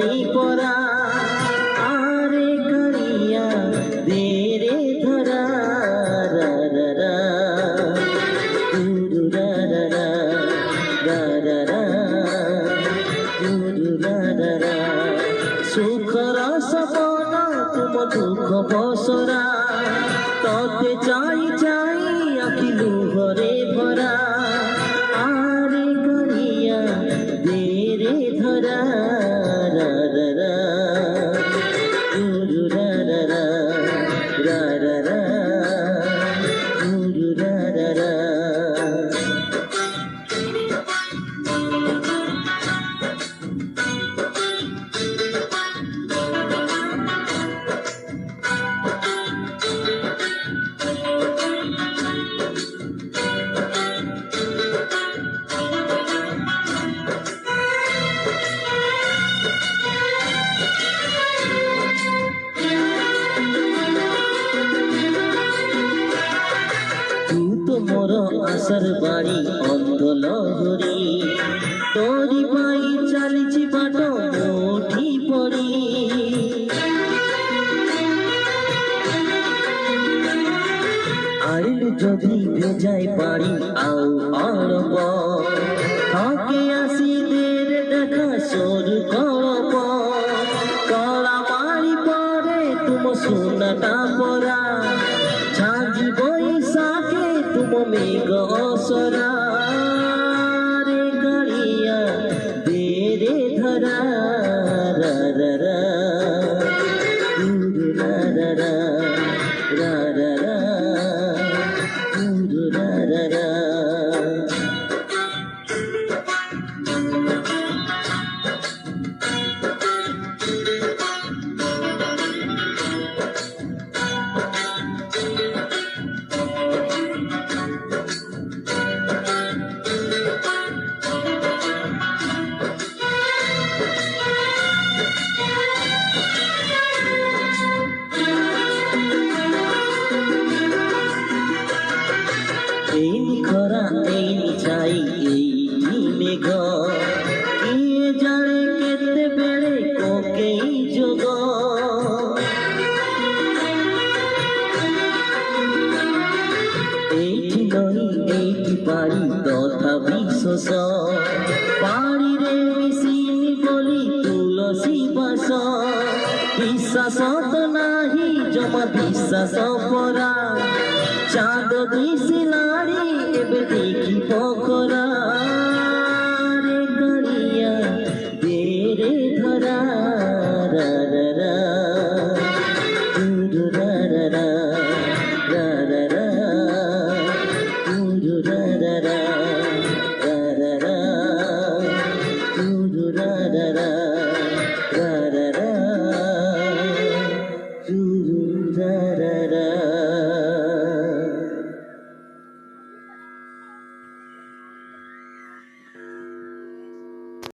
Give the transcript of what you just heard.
পানি পরা আরে কানিয়া দে রে ধরা সুখর সপনা তুম দুঃখ বসরা। ততে চাই চাই আখি লুহরে আশার বাড়ি অন্ধ লহরি তোরি পাই চালিছি বাট মুঠি পড়ি। আইল যদি ভেজাই পারি আও অরব। থাকে আসি দের দেখা সর করব কলা মারি পরে তুম সোনাটা পরা। তুম মেঘ অসরা রে গড়িয়া দে রে ধরা, রা রা রা। দূর রা রা রা রা রা রা। এইনি খরা এইনি ছাই এইনি মেঘ। কিয়ে জানে কেতে বেড়ে কোকেই যোগ। এইটি নই এইটি পারি তথা বিশ্বস পারি রে মিশিনি বলি তুলসী বাস। বিশ্বাস তো নাহি, জমা বিশ্বাস পরা চাঁদ দিশি do da da da.